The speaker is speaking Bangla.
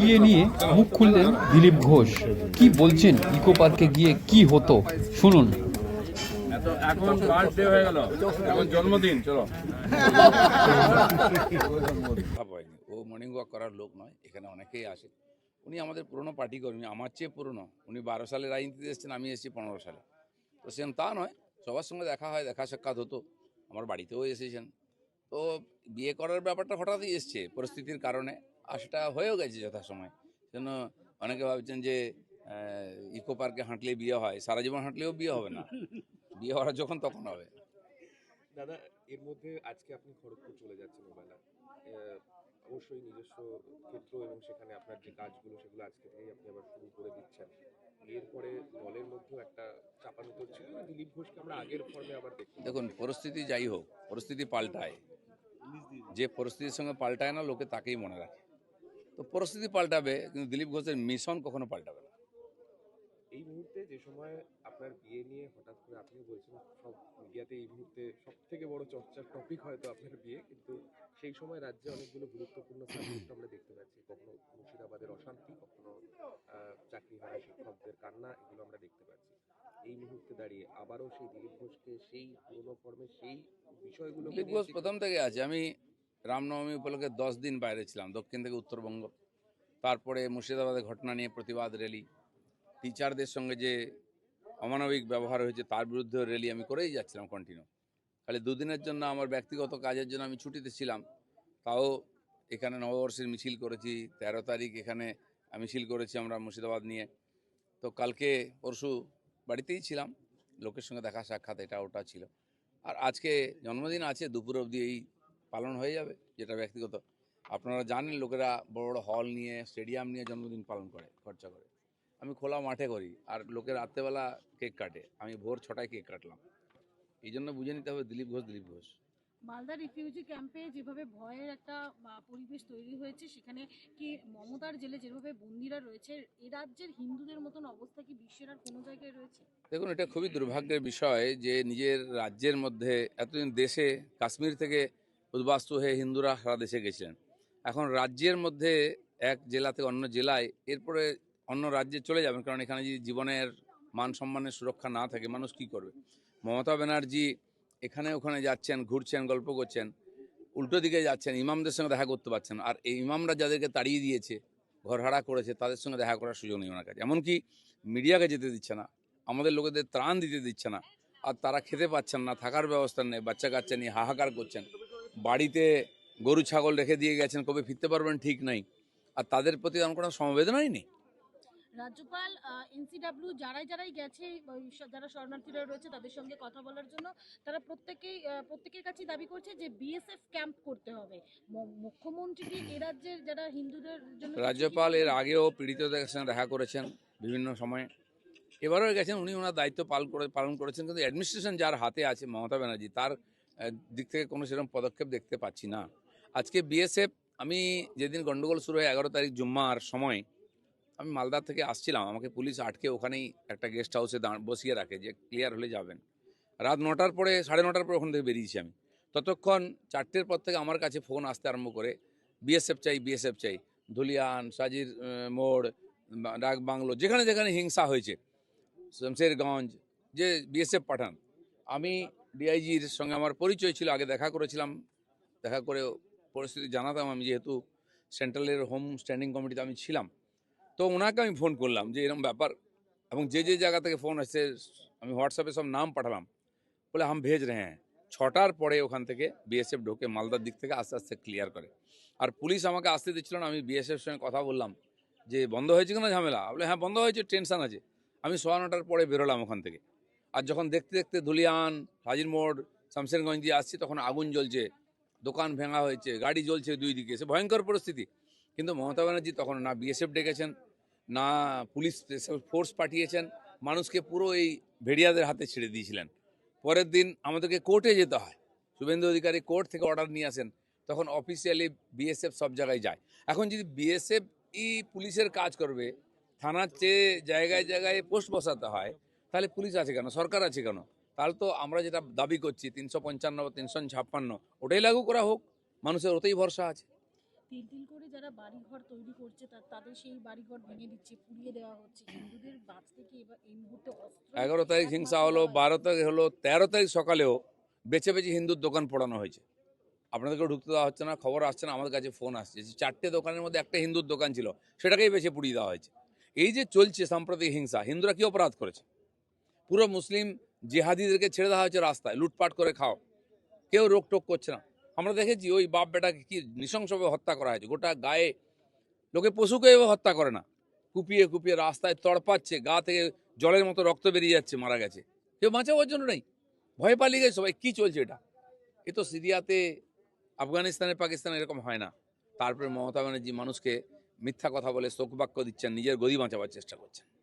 গিয়ে নিয়ে মুখ খুললেন দিলীপ ঘোষ। কি বলছেন ইকো পার্কে গিয়ে কি হতো? শুনুন। এত এখন বার্থডে হয়ে গেল। এখন জন্মদিন চলো। ও মর্নিং ওয়াক করার লোক নয় এখানে অনেকেই আসে। উনি আমাদের পুরনো পার্টি কর্মী আমার চেয়ে পুরনো। উনি বারো সালে রাজনীতিতে এসেছেন আমি এসেছি পনেরো সালে। তো সেরকম তা নয় সবার সঙ্গে দেখা হয় দেখা সাক্ষাৎ হতো। আমার বাড়িতেও এসেছেন। তো বিয়ে করার ব্যাপারটা হঠাৎই এসছে পরিস্থিতির কারণে। আর সেটা হয়েও গেছে যথাসময়। জন্য অনেকে ভাবছেন যে ইকো পার্কে হাঁটলে বিয়ে হয় সারা জীবন হাঁটলেও বিয়ে হবে না। বিয়ে হওয়ার যখন তখন হবে। দাদা এর মধ্যে আজকে আপনি খড়গপুর চলে যাচ্ছেন ওবেলা। অবশ্যই নিজস্ব ক্ষেত্র এবং সেখানে আপনার যে কাজগুলো সেগুলো আজকে থেকেই আপনি আবার শুরু করে দিচ্ছেন। এরপরে দলের মধ্যেও একটা চাপানুতর ছিল দিলীপ ঘোষকে আমরা আগের ফর্মে আবার দেখি দেখুন পরিস্থিতি যাই হোক পরিস্থিতি পাল্টায়। যে পরিস্থিতির সঙ্গে পাল্টায় না লোকে তাকেই মনে রাখে। তো পরিস্থিতি পাল্টাবে কিন্তু দিলীপ ঘোষের মিশন কখনো পাল্টাবে না। এই মুহূর্তে যে সময় আপনার বিয়ে নিয়ে হঠাৎ করে আপনি বলছেন সব মিডিয়াতে এই মুহূর্তে সব থেকে বড় চর্চার টপিক হয়তো আপনার বিয়ে কিন্তু সেই সময় রাজ্যে অনেকগুলো গুরুত্বপূর্ণ সাবজেক্ট আমরা দেখতে পাচ্ছি। কখনো মুর্শিদাবাদের অশান্তি কখনো চাকরি হারা শিক্ষকদের কান্না এগুলো আমরা দেখতে পাচ্ছি। এই মুহূর্তে দাঁড়িয়ে আবারও সেই দিলীপ ঘোষকে সেই পুরনো ফর্মে সেই বিষয়গুলো দিলীপ ঘোষ প্রথম থেকে আছে। আমি রামনবমী উপলক্ষে দশ দিন বাইরে ছিলাম, দক্ষিণ থেকে উত্তরবঙ্গ। তারপরে মুর্শিদাবাদের ঘটনা নিয়ে প্রতিবাদ র্যালি। টিচারদের সঙ্গে যে অমানবিক ব্যবহার হয়েছে, তার বিরুদ্ধে র্যালি আমি করেই যাচ্ছিলাম কন্টিনিউ খালি দুদিনের জন্য আমার ব্যক্তিগত কাজের জন্য আমি ছুটিতে ছিলাম। তাও এখানে নববর্ষের মিছিল করেছি, তেরো তারিখ এখানে মিছিল করেছি আমরা মুর্শিদাবাদ নিয়ে। তো কালকে পরশু বাড়িতেই ছিলাম, লোকের সঙ্গে দেখা সাক্ষাৎ, এটা ওটা ছিল। আর আজকে জন্মদিন আছে, দুপুর অবধি এই পালন হয়ে যাবে যেটা ব্যক্তিগত। আপনারা জানেন লোকেরা বড় বড় হল নিয়ে স্টেডিয়াম নিয়ে জন্মদিন পালন করে খরচা করে। আমি খোলা মাঠে করি আর লোকে রাত্রেবেলা কেক কাটে। আমি ভোর ছটায় কেক কাটলাম। এই জন্য বুঝে নিতে হবে দিলীপ ঘোষ দিলীপ ঘোষ। মালদা রিফিউজি ক্যাম্পে যেভাবে ভয়ের একটা পরিবেশ তৈরি হয়েছে সেখানে কি মমতার জেলে যেভাবে বন্দিরা রয়েছে এ রাজ্যের হিন্দুদের মতন অবস্থা কি বিশ্বের আর কোনো জায়গায় রয়েছে? দেখুন এটা খুবই দুর্ভাগ্যের বিষয় যে নিজের রাজ্যের মধ্যে এতদিন দেশে কাশ্মীর থেকে উদ্বাস্তু হয়ে হিন্দুরা সারা দেশে গেছিলেন। এখন রাজ্যের মধ্যে এক জেলা থেকে অন্য জেলায় এরপরে অন্য রাজ্যে চলে যাবেন, কারণ এখানে যদি জীবনের মান সম্মানের সুরক্ষা না থাকে, মানুষ কি করবে? মমতা ব্যানার্জি এখানে ওখানে যাচ্ছেন, ঘুরছেন, গল্প করছেন, উল্টো দিকে যাচ্ছেন, ইমামদের সঙ্গে দেখা করতে পারছেন আর এই ইমামরা যাদেরকে তাড়িয়ে দিয়েছে, ঘরহারা করেছে, তাদের সঙ্গে দেখা করার সুযোগ নেই ওনার কাছে। এমনকি মিডিয়াকে যেতে দিচ্ছে না, আমাদের লোকেদের ত্রাণ দিতে দিচ্ছে না। আর তারা খেতে পাচ্ছেন না, থাকার ব্যবস্থা নেই, বাচ্চা কাচ্চা নিয়ে হাহাকার করছেন। বাড়িতে গরু ছাগল রেখে দিয়ে গেছেন কবে ফিরতে পারবেন ঠিক নাই। আর তাদের প্রতি আমার কোনো সমবেদনাই নেই। রাজ্যপাল এনসিডাব্লিউ যারাই যারাই গেছে যারা শরণার্থীরা রয়েছে তাদের সঙ্গে কথা বলার জন্য তারা প্রত্যেকেই প্রত্যেকের কাছে দাবি করছে যে বিএসএফ ক্যাম্প করতে হবে। মুখ্যমন্ত্রী এ রাজ্যের যারা হিন্দুদের জন্য রাজ্যপাল এর আগেও পীড়িতদের সঙ্গে দেখা করেছেন বিভিন্ন সময়ে। এবারও গেছেন উনি ওনার দায়িত্ব পালন করে পালন করেছেন কিন্তু অ্যাডমিনিস্ট্রেশন যার হাতে আছে মমতা ব্যানার্জি তার দিক থেকে কোনো সেরকম পদক্ষেপ দেখতে পাচ্ছি না। আজকে বিএসএফ, আমি যেদিন গন্ডগোল শুরু হয় এগারো তারিখ জুম্মার সময়, আমি মালদা থেকে আসছিলাম। আমাকে পুলিশ আটকে ওখানেই একটা গেস্ট হাউসে বসিয়ে রাখে যে ক্লিয়ার হলে যাবেন। রাত নটার পরে, সাড়ে নটার পরে ওখান থেকে বেরিয়েছি আমি। ততক্ষণ চারটের পর থেকে আমার কাছে ফোন আসতে আরম্ভ করে, বিএসএফ চাই বিএসএফ চাই। ধুলিয়ান, সাজির মোড় ডাক বাংলো, যেখানে যেখানে হিংসা হয়েছে, শমশেরগঞ্জ, যে বিএসএফ পাঠান। আমি ডিআইজির সঙ্গে আমার পরিচয় ছিল, আগে দেখা করেছিলাম। দেখা করে পরিস্থিতি জানাতাম আমি যেহেতু সেন্ট্রালের হোম স্ট্যান্ডিং কমিটিতে আমি ছিলাম। তো ওনাকে আমি ফোন করলাম যে এরকম ব্যাপার এবং যে যে জায়গা থেকে ফোন আসছে, আমি হোয়াটসঅ্যাপে সব নাম পাঠালাম। বলে হাম ভেজ রে হ্যাঁ। ছটার পরে ওখান থেকে বিএসএফ ঢোকে মালদার দিক থেকে আস্তে আস্তে ক্লিয়ার করে। আর পুলিশ আমাকে আসতে দিচ্ছিল না, আমি বিএসএফ সঙ্গে কথা বললাম যে, বন্ধ হয়েছে কিনা ঝামেলা? বলে হ্যাঁ বন্ধ হয়েছে, টেনশন আছে। আমি সোয়া নটার পরে বেরোলাম ওখান থেকে। আর যখন দেখতে দেখতে ধুলিয়ান, হাজির মোড় শামশেরগঞ্জ দিয়ে আসছি, তখন আগুন জ্বলছে, দোকান ভেঙা হয়েছে, গাড়ি জ্বলছে দুই দিকে সে ভয়ঙ্কর পরিস্থিতি। কিন্তু মমতা ব্যানার্জি তখন না বিএসএফ ডেকেছেন, না পুলিশ স্পেশাল ফোর্স পাঠিয়েছেন, মানুষকে পুরো এই ভেড়িয়াদের হাতে ছেড়ে দিয়েছিলেন। পরের দিন আমাদেরকে কোর্টে যেতে হয়। শুভেন্দু অধিকারী কোর্ট থেকে অর্ডার নিয়ে আসেন, তখন অফিসিয়ালি বিএসএফ সব জায়গায় যায়। এখন যদি বিএসএফ ই পুলিশের কাজ করবে, থানার চেয়ে জায়গায় জায়গায় পোস্ট বসাতে হয় তাহলে পুলিশ আছে কেন? সরকার আছে কেন? তাহলে তো আমরা যেটা দাবি করছি তিনশো পঞ্চান্ন বা তিনশো ছাপ্পান্ন ওটাই লাগু করা হোক। মানুষের ওতেই ভরসা আছে। তিল তিল করে যারা বাড়িঘর তৈরি করছে তাদের সেই বাড়িঘর ভেঙে দিচ্ছে পুড়িয়ে দেওয়া হচ্ছে। হিন্দুদের বাঁচতে কি এবার এই মুহূর্তে অস্ত্র এগারো তারিখ হিংসা হলো বারো তারিখ হলো তেরো তারিখ সকালেও বেছে বেছে হিন্দুর দোকান পোড়ানো হয়েছে। আপনাদেরকেও ঢুকতে দেওয়া হচ্ছে না খবর আসছে না আমাদের কাছে ফোন আসছে যে চারটে দোকানের মধ্যে একটা হিন্দুর দোকান ছিল সেটাকেই বেছে পুড়িয়ে দেওয়া হয়েছে। এই যে চলছে সাম্প্রতিক হিংসা হিন্দুরা কি অপরাধ করেছে? পুরো মুসলিম জেহাদিদেরকে ছেড়ে দেওয়া হয়েছে রাস্তায়, লুটপাট করে খাও। কেউ রোকটোক করছে না। আমরা দেখেছি ওই বাপ বেটাকে কি নৃশংসভাবে হত্যা করা হয়েছে। গোটা গায়ে লোকে পশুকে হত্যা করে না। কুপিয়ে কুপিয়ে রাস্তায় তড়পাচ্ছে, গা থেকে জলের মতো রক্ত বেরিয়ে যাচ্ছে, মারা গেছে। কেউ বাঁচাবার জন্য নেই। ভয় পালিয়ে গেছে সবাই। কী চলছে এটা? এ তো সিরিয়াতে, আফগানিস্তানে, পাকিস্তানে এরকম হয় না। তারপরে মমতা ব্যানার্জি মানুষকে মিথ্যা কথা বলে শোক বাক্য দিচ্ছেন, নিজের গদি বাঁচাবার চেষ্টা করছেন।